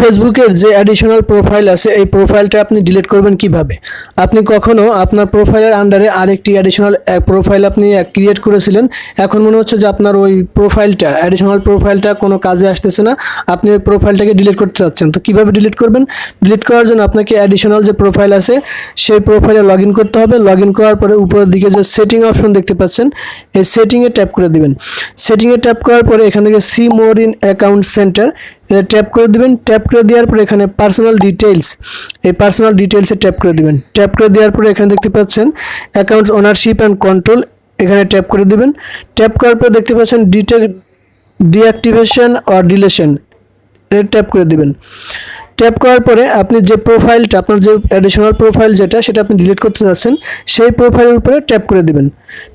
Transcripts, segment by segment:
ফেসবুকের যে additional profile আছে, এই প্রোফাইলটা আপনি ডিলিট করবেন কীভাবে? আপনি কখনো আপনার প্রোফাইলের আন্ডারে আরেকটি অ্যাডিশনাল প্রোফাইল আপনি ক্রিয়েট করেছিলেন? এখন মনে হচ্ছে যে আপনার ওই প্রোফাইলটা অ্যাডিশনাল প্রোফাইলটা কোনো কাজে আসতেছে না। আপনি ওই প্রোফাইলটাকে ডিলিট করতে চাচ্ছেন। তো কীভাবে ডিলিট করবেন? ডিলিট করার জন্য আপনাকে অ্যাডিশনাল যে প্রোফাইল আছে, সেই প্রোফাইলে লগ করতে হবে। লগ করার পরে উপরের দিকে যে সেটিং অপশন দেখতে পাচ্ছেন, এই সেটিংয়ে ট্যাপ করে দিবেন। সেটিংয়ে ট্যাপ করার পরে এখান থেকে see more in account center এটা ট্যাপ করে দিবেন। ট্যাপ করে দেওয়ার পরে এখানে পার্সোনাল ডিটেলস এই পার্সোনাল ডিটেলসে ট্যাপ করে দিবেন। ট্যাপ করে দেওয়ার পরে এখানে দেখতে পাচ্ছেন অ্যাকাউন্টস ওনারশিপ অ্যান্ড কন্ট্রোল এখানে ট্যাপ করে দিবেন। ট্যাপ করার পর দেখতে পাচ্ছেন ডিটেক ডিঅ্যাক্টিভেশন অর ডিলেশন এটা ট্যাপ করে দিবেন। ট্যাপ করার পরে আপনি যে প্রোফাইলটা আপনার যে অ্যাডিশনাল প্রোফাইল যেটা, সেটা আপনি ডিলিট করতে চাচ্ছেন সেই প্রোফাইলের উপরে ট্যাপ করে দিবেন।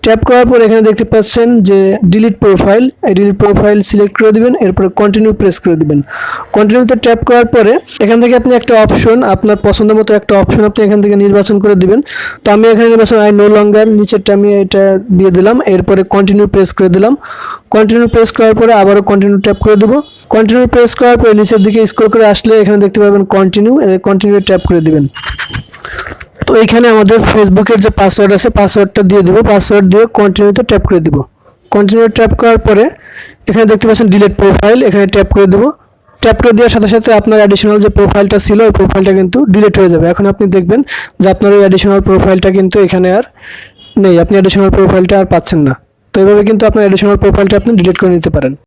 ট্যাপ করার পরে এখানে দেখতে পাচ্ছেন যে ডিলিট প্রোফাইল এই ডিলিট প্রোফাইল সিলেক্ট করে দিবেন, এরপরে কন্টিনিউ প্রেস করে দিবেন। কন্টিনিউতে ট্যাপ করার পরে এখান থেকে আপনি একটা অপশন আপনার পছন্দ মতো একটা অপশন আপনি এখান থেকে নির্বাচন করে দিবেন। তো আমি এখানে নির্বাচন আই নো লঙ্গার নিচেরটা আমি এটা দিয়ে দিলাম, এরপরে কন্টিনিউ প্রেস করে দিলাম। কন্টিনিউ প্রেস করার পরে আবারও কন্টিনিউ ট্যাপ করে দেবো। কন্টিনিউ প্রেস করার পরে নিচের দিকে স্ক্রল করে আসলে এখানে দেখতে পাবেন কন্টিনিউ কন্টিনিউ ট্যাপ করে দিবেন। তো এইখানে আমাদের ফেসবুকের যে পাসওয়ার্ড আছে পাসওয়ার্ডটা দিয়ে দেবো। পাসওয়ার্ড দিয়ে কন্টিনিউতে ট্যাপ করে দিব। কন্টিনিউ ট্যাপ করার পরে এখানে দেখতে পাচ্ছেন ডিলিট প্রোফাইল এখানে ট্যাপ করে দেবো। ট্যাপ করে দেওয়ার সাথে সাথে আপনার অ্যাডিশনাল যে প্রোফাইলটা ছিল, ওই প্রোফাইলটা কিন্তু ডিলিট হয়ে যাবে। এখন আপনি দেখবেন যে আপনার ওই অ্যাডিশনাল প্রোফাইলটা কিন্তু এখানে আর নেই। আপনি অ্যাডিশনাল প্রোফাইলটা আর পাচ্ছেন না। তো এইভাবে কিন্তু আপনার অ্যাডিশনাল প্রোফাইলটা আপনি ডিলিট করে নিতে পারেন।